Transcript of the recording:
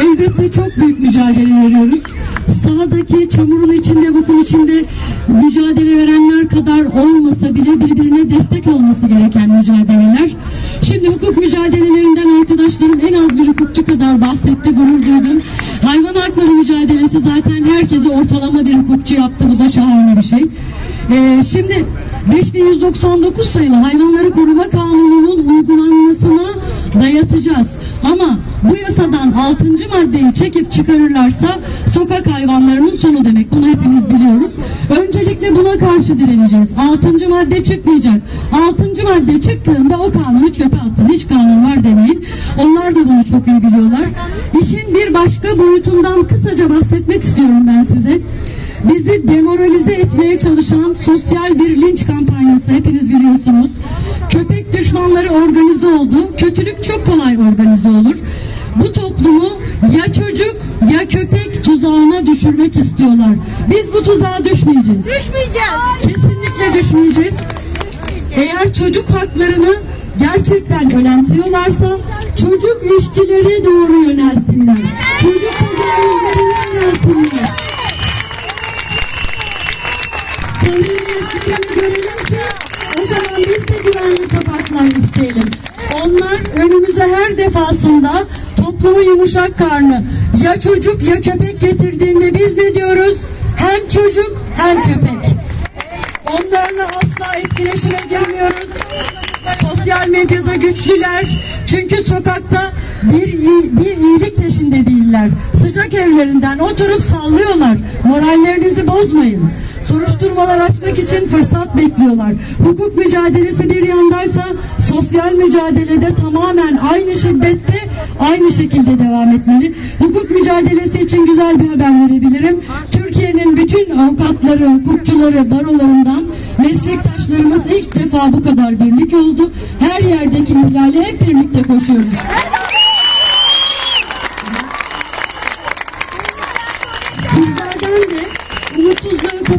elbette çok büyük mücadele veriyoruz. Sahadaki çamurun içinde, bokun içinde mücadele verenler kadar olmasa bile birbirine destek olması gereken mücadeleler. Şimdi hukuk mücadelelerinden arkadaşlarım en az bir hukukçu kadar bahsetti, gurur duydum. Hayvan hakları mücadelesi zaten herkesi ortalama bir hukukçu yaptı. Bu da şahane bir şey. Ee, şimdi 5199 sayılı Hayvanları Koruma Kanunu'nun uygulanmasına dayatacağız. Ama bu yasadan 6. maddeyi çekip çıkarırlarsa sokak hayvanlarının sonu demek. Bunu hepimiz biliyoruz. Öncelikle buna karşı direneceğiz. 6. madde çıkmayacak. 6. madde çıktığında o kanunu çöpe attın. Hiç kanun var demeyin. Onlar da bunu çok iyi biliyorlar. İşin bir başka boyutundan kısaca bahsetmek istiyorum ben size. Bizi demoralize etmeye çalışan sosyal bir linç kampanyası hepiniz biliyorsunuz. Köpek düşmanları organize oldu. Kötülük ya köpek tuzağına düşürmek istiyorlar. Biz bu tuzağa düşmeyeceğiz. Düşmeyeceğiz. Kesinlikle düşmeyeceğiz. Eğer çocuk haklarını gerçekten önemsiyorlarsa çocuk işçilere doğru yönelsinler. Çocuk tecavüzlerine yönelsinler. Görelim ki o zaman biz de güvenli sokaklar isteyelim. Onlar önümüze her defasında toplumun yumuşak karnı ya çocuk ya köpek getirdiğinde biz ne diyoruz? Hem çocuk hem köpek. Onlarla asla etkileşime girmiyoruz. Sosyal medyada güçlüler. Çünkü sokakta bir, bir iyilik peşinde değiller. Sıcak evlerinden oturup sallıyorlar. Morallerinizi bozmayın. Soruşturmalar açmak için fırsat bekliyorlar. Hukuk mücadelesi bir yandaysa sosyal mücadelede tamamen aynı şiddette aynı şekilde devam etmeli. Hukuk mücadelesi için güzel bir haber verebilirim. Türkiye'nin bütün avukatları, hukukçuları, barolarından meslektaşlarımız ilk defa bu kadar birlik oldu. Her yerdeki ihlale hep birlikte koşuyoruz.